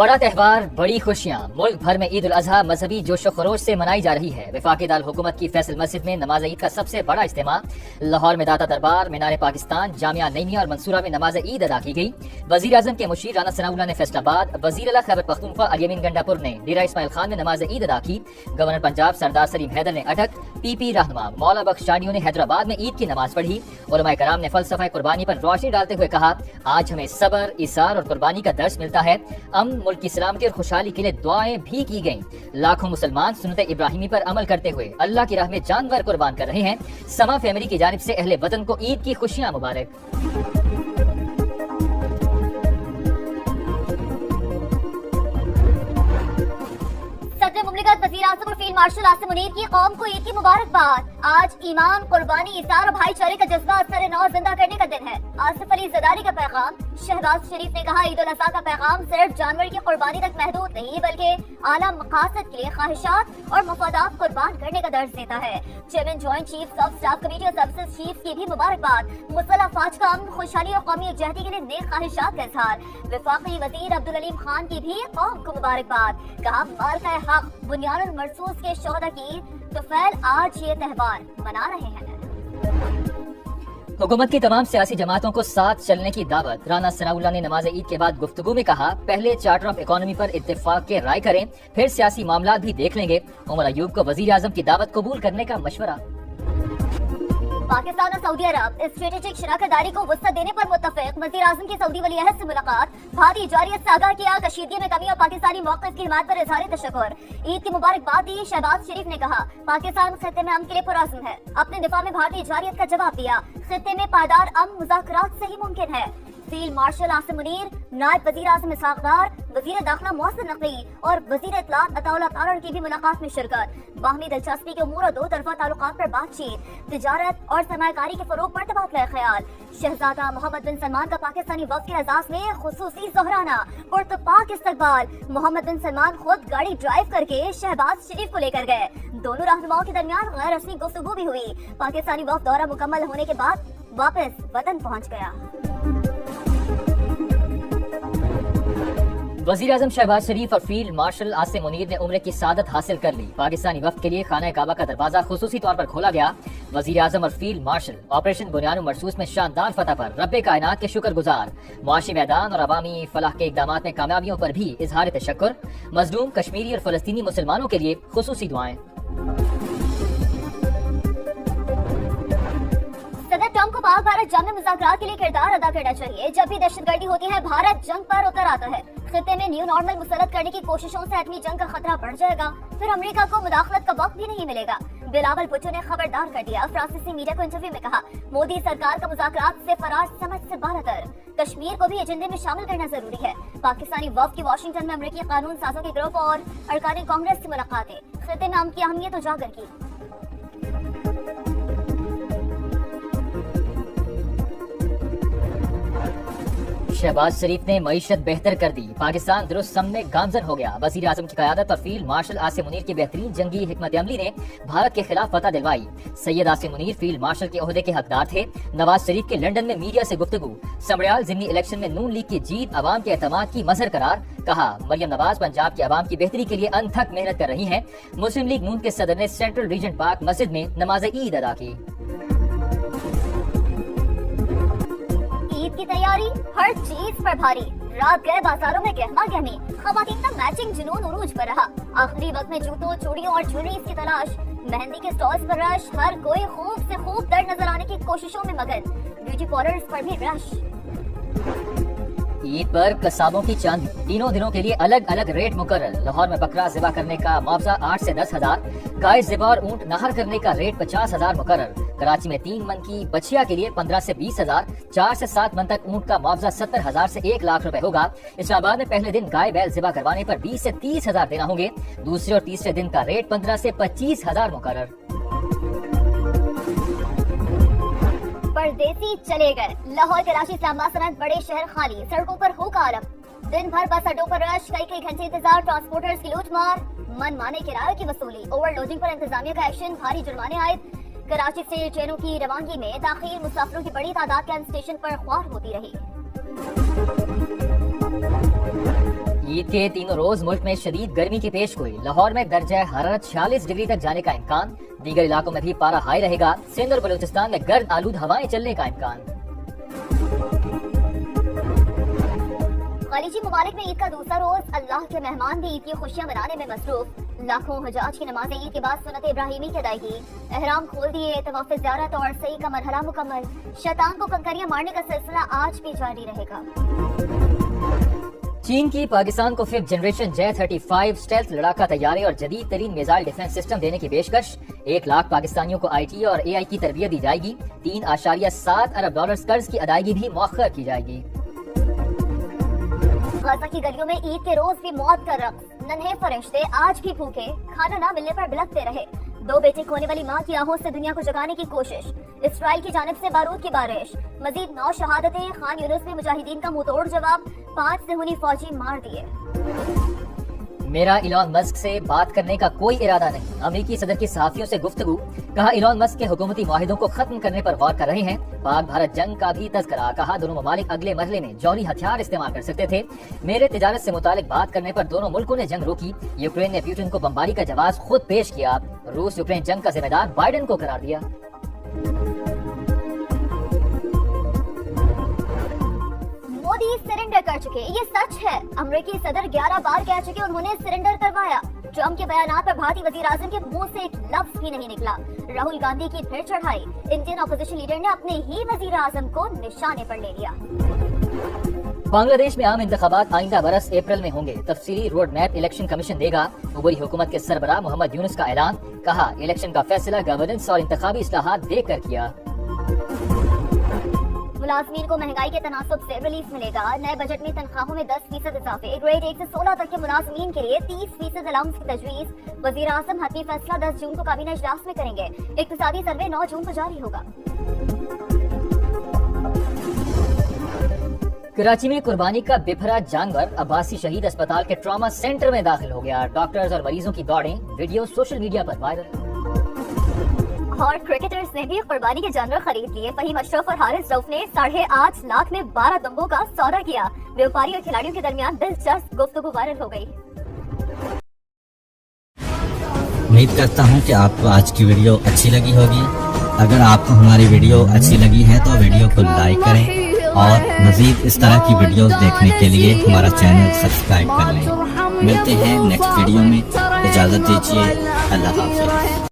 बड़ा त्यौहार, बड़ी खुशियाँ। मुल्क भर में ईद उल अजहा मजहबी जोश खरोश से मनाई जा रही है। विफाक दाल हुकूमत की फैसल मस्जिद में नमाज़ ईद का सबसे बड़ा इज्तम लाहौर में दाता दरबार, मीनार पाकिस्तान, जामिया नईमिया और मंसूरा में नमाज़ ईद अदा की गई। वजी आज़म के मुशीर राना सनाउल्ला ने फैसलाबाद। वज़ीर अला खैबर पख्तूनख्वा अलियमिन गंडापुर ने डेरा इसमाइल खान ने नमाज़ ईद अदा की। गवर्नर पंजाब सरदार सलीम हैदर ने अटक। पी पी रहनुमा मौला बख्शानियों ने हैदराबाद में ईद की नमाज़ पढ़ी। और कराम ने फलसफा कुर्बानी पर रोशनी डालते हुए कहा, आज हमें सबर, इसार और कुर्बानी का दर्श मिलता है। अम मुल्क की सलामती और खुशहाली के लिए दुआएँ भी की गई लाखों मुसलमान सुनत इब्राहिमी पर अमल करते हुए अल्लाह की राह में जानवर कुर्बान कर रहे हैं। समा फैमिली की जानब ऐसी अहले वतन को ईद की खुशियाँ मुबारक। मुमलिकत वज़ीर आज़म और फ़ील्ड मार्शल आसिम मुनीर की कौम को एक ही मुबारकबाद। आज ईमान कुर्बानी, इसार और भाईचारे का जज्बा असर नौ ज़िंदा करने का दिन है। आसिफ अली जदारी का पैगाम, शहबाज शरीफ ने कहा, ईद उल का पैगाम सिर्फ़ जानवर की कुर्बानी तक महदूद नहीं, बल्कि आला मकासद के लिए ख्वाहिशात और मफादात कुर्बान करने का दर्ज देता है। Chairman joint chief of staff committee और सर्विसेज़ चीफ की भी मुबारकबाद। मुसला फाज का अमन, खुशहाली और कौमी यकजहती के लिए नेक ख्वाहिशात का इजहार। विफाकी वज़ीर अब्दुल अलीम खान की भी कौम को मुबारकबाद। कहा माल का हक, बुनियाद मरसूस के शोहदा की तो फैल आज ये त्यौहार मना रहे हैं। हुकूमत की तमाम सियासी जमातों को साथ चलने की दावत राना सनाउल्ला ने नमाज़ ईद के बाद गुफ्तगु में कहा, पहले चार्टर ऑफ़ इकोनॉमी पर इतफाक के राय करें, फिर सियासी मामला भी देख लेंगे। उमर अयूब को वज़ीर आज़म की दावत कबूल करने का मशवरा। पाकिस्तान और सऊदी अरब स्ट्रेटेजिक शराखतदारी को वसत देने पर मुतफिक वजी अजम की सऊदी वली अहद से मुलाकात, भारतीय जारियत से किया कशीदगी में कमी और पाकिस्तानी मौकफ की हिमात पर इजहार तशक्र ईद की मुबारकबाद दी, शहबाज शरीफ ने कहा, पाकिस्तान खत्े में अम के लिए पुराजम है। अपने दिफा में भारतीय जारियत का जवाब दिया खत्े में पायदार अम मुजाकर से ही मुमकिन है। फ़ील्ड मार्शल आसिम मुनीर, नायब वज़ीर आज़म इसहाकदार वज़ीर दाखिला मोहसिन नकवी और वज़ीर इतलात अताउल्ला तारण की भी मुलाकात में शिरकत। बाहमी दिलचस्पी के उमूर और दो तरफा ताल्लुकात पर बातचीत, तजारत और सरमाकारी के फरोग पर तबादला ख्याल। शहजादा मोहम्मद बिन सलमान का पाकिस्तानी वक्त के एजाज में खसूसी जहराना पुरतपाक इस्तकबाल। मोहम्मद बिन सलमान खुद गाड़ी ड्राइव करके शहबाज शरीफ को लेकर गए। दोनों रहनुमाओं के दरमियान गैर रस्मी गुफ्तगू भी हुई। पाकिस्तानी वक्त दौरा मुकम्मल होने के बाद वापस वतन पहुँच गया। वज़ीर अजम शहबाज शरीफ और फ़ील्ड मार्शल आसिम मुनीर ने उम्र की सादत हासिल कर ली। पाकिस्तानी वक्त के लिए खाना काबा का दरवाज़ा खसूसी तौर पर खोला गया। वज़ीर अजम और फ़ील्ड मार्शल ऑपरेशन बुनियाद मरसूस में शानदार फतह पर रब कायनात के शुक्र गुजार मुआशी मैदान और अवामी फलाह के इकदाम में कामयाबियों पर भी इजहार तशक्र मजलूम कश्मीरी और फलस्तनी मुसलमानों के लिए खसूसी दुआएँ। पाक भारत जंग में मुजाकर के लिए किरदार अदा करना चाहिए। जब भी दहशतगर्दी होती है, भारत जंग पर उतर आता है। खत्े में न्यू नॉर्मल मुसलत करने की कोशिशों से आदमी जंग का खतरा बढ़ जाएगा, फिर अमेरिका को मुदाखलत का वक्त भी नहीं मिलेगा। बिलावल भुट्टो ने खबरदार कर दिया। फ्रांसीसी मीडिया को इंटरव्यू में कहा, मोदी सरकार का मुजाकर से फरार, समझ से बारतर। कश्मीर को भी एजेंडे में शामिल करना ज़रूरी है। पाकिस्तानी वफ की वाशिंगटन में अमरीकी कानून साजों के ग्रुप और अरकान कांग्रेस से मुलाकातें। खत्े में की अहमियत उजागर की। शहबाज शरीफ ने मीशत बेहतर कर दी। पाकिस्तान दुरुस्त समने गामजन हो गया। वज़ीर आज़म की क्यादत और फ़ील्ड मार्शल आसिम मुनीर की बेहतरीन जंगी हमत अमली ने भारत के खिलाफ फतह दिलवाई। सैयद आसिम मुनीर फ़ील्ड मार्शल के अहदे के हकदार थे। नवाज़ शरीफ के लंदन में मीडिया से गुफ्तगु। समड़ियाल जिमनी इलेक्शन में नून लीग की जीत, आवाम के अहतमाद की मजहर करार, कहा, मरियम नवाज़ पंजाब की आवाम की बेहतरी के लिए अनथक मेहनत कर रही है। मुस्लिम लीग नून के सदर ने सेंट्रल रीजन पार्क मस्जिद में नमाज़ ईद अदा की। की तैयारी, हर चीज़ पर भारी। रात गए बाजारों में गहमा गहमी खवातीन का मैचिंग जुनून उरूज पर रहा। आखिरी वक्त में जूतों, चूड़ियों और ज्वेलरी की तलाश। मेहंदी के स्टॉल्स पर रश हर कोई खूब से खूब दर नज़र आने की कोशिशों में मगन। ब्यूटी पार्लर पर भी रश ईद पर कसाबों की चांदी। तीनों दिनों के लिए अलग अलग रेट मुकर लाहौर में बकरा जिबा करने का मुआवजा आठ से दस हज़ार। गाय जिबा और ऊँट नहर करने का रेट पचास हज़ार मुकर कराची में तीन मन की बछिया के लिए पंद्रह से बीस हज़ार, चार से सात मन तक ऊँट का मुआवजा सत्तर हज़ार से एक लाख रुपए होगा। इस्लामाबाद में पहले दिन गाय बैल जिबा करवाने पर बीस से तीस हज़ार देना होंगे। दूसरे और तीसरे दिन का रेट पंद्रह से पच्चीस हज़ार मुकर परदेसी चले गए। लाहौर कराची इस्लामाबाद समेत बड़े शहर खाली, सड़कों पर हो का आलम। दिन भर बस अड्डों पर रश कई कई घंटे इंतज़ार ट्रांसपोर्टर्स की लूट मार मन माने किराए की वसूली। ओवरलोडिंग पर इंतजामिया का एक्शन भारी जुर्माने आए। कराची से ट्रेनों की रवानगी में दाखिल मुसाफिरों की बड़ी तादाद कैंप स्टेशन पर ख्वार होती रही। ईद के तीनों रोज मुल्क में शदीद गर्मी की पेश गोई। लाहौर में दर्जा हरारत 46 डिग्री तक जाने का इम्कान। दीगर इलाकों में भी पारा हाई रहेगा। सिंध और बलूचिस्तान में गर्द आलूद हवाएँ चलने का इम्कान। खलीजी ममालिक में ईद का दूसरा रोज। अल्लाह के मेहमान भी ईद की खुशियाँ मनाने में मसरूफ। लाखों हजाज की नमाज़ ईद के बाद सुनत इब्राहिमी की अदायगी। एहराम खोल दिए तवाफ ज़ियारत और सही का मरहला मुकम्मल। शैतान को कंकरियाँ मारने का सिलसिला आज भी जारी रहेगा। चीन की पाकिस्तान को fifth generation J thirty five stealth लड़ाका तैयारे और जदीद तरीन मिसाइल डिफेंस सिस्टम देने की पेशकश। एक लाख पाकिस्तानियों को आई टी और ए आई की तरबियत दी जाएगी। तीन आशारिया सात अरब डॉलर कर्ज की अदायगी भी मौखर की जाएगी। गाजा की गलियों में ईद के रोज भी मौत का रक्स नन्हे फरिश्ते आज भी भूखे। खाना ना मिलने पर बिलकते रहे। दो बेटे खोने वाली माँ की आहों से दुनिया को जगाने की कोशिश। इसराइल की जानब से बारूद की बारिश। मजीद नौ शहादतें, खान यूनुस में मुजाहिदीन का मुँह जवाब, पाँच से हुनी फौजी मार दिए। मेरा इलॉन मस्क से बात करने का कोई इरादा नहीं। अमेरिकी सदर की सहाफियों से गुफ्तगू, कहा, इलॉन मस्क के हुकूमती माहिदों को खत्म करने पर गौर कर रहे हैं। पाक भारत जंग का भी तस्करा, कहा, दोनों ममालिक अगले मरहले में जौहरी हथियार इस्तेमाल कर सकते थे। मेरे तजारत से मुतालिक बात करने पर दोनों मुल्कों ने जंग रोकी। यूक्रेन ने प्यूटिन को बमबारी का जवाब खुद पेश किया। रूस यूक्रेन जंग का जिम्मेदार बाइडन को करार दिया। मोदी सरेंडर कर चुके ये सच है। अमरीकी सदर 11 बार कह चुके उन्होंने सरेंडर करवाया। ट्रंप के बयान पर भारतीय वज़ीर आज़म के मुँह से एक लफ्ज भी नहीं निकला। राहुल गांधी की फिर चढ़ाई। इंडियन अपोजिशन लीडर ने अपने ही वज़ीर आज़म को निशाने पर ले लिया। बांग्लादेश में आम इंतबात आइंदा बरस अप्रैल में होंगे। तफसीली रोड मैप इलेक्शन कमीशन देगा। उबरी हुकूमत के सरबराह मोहम्मद यूनुस का ऐलान। कहा इलेक्शन का फैसला गवर्नेंस और इंतखाबी असलाहत देख कर किया। मुलाजमीन को महँगाई के तनासब से रिलीफ मिलेगा। नए बजट में तनख्वाहों में 10 फ़ीसद इजाफे। ग्रेड एक से 16 तक के मुलाजमीन के लिए 30 फ़ीसद अलाउंस की तजवीज। वजी आज़म हतमी फैसला 10 जून को काबीना इजलास में करेंगे। इकतदी सर्वे 9 जून को जारी होगा। कराची में कुर्बानी का बेफरा जानवर अब्बासी शहीद अस्पताल के ट्रॉमा सेंटर में दाखिल हो गया। डॉक्टर्स और मरीजों की दौड़ें, वीडियो सोशल मीडिया पर वायरल। और क्रिकेटर्स ने भी कुर्बानी के जानवर खरीद लिए। फहीम अशरफ और हारिस रऊफ ने साढ़े आठ लाख में बारह दम्बों का सौदा किया। व्यापारी और खिलाड़ियों के दरमियान दिलचस्प गुफ्तगू वायरल हो गई। उम्मीद करता हूँ कि आपको आज की वीडियो अच्छी लगी होगी। अगर आपको हमारी वीडियो अच्छी लगी है तो वीडियो को लाइक करें और मजीद इस तरह की वीडियोस देखने के लिए हमारा चैनल सब्सक्राइब कर लें। मिलते हैं नेक्स्ट वीडियो में। इजाज़त दीजिए। अल्लाह हाफिज़।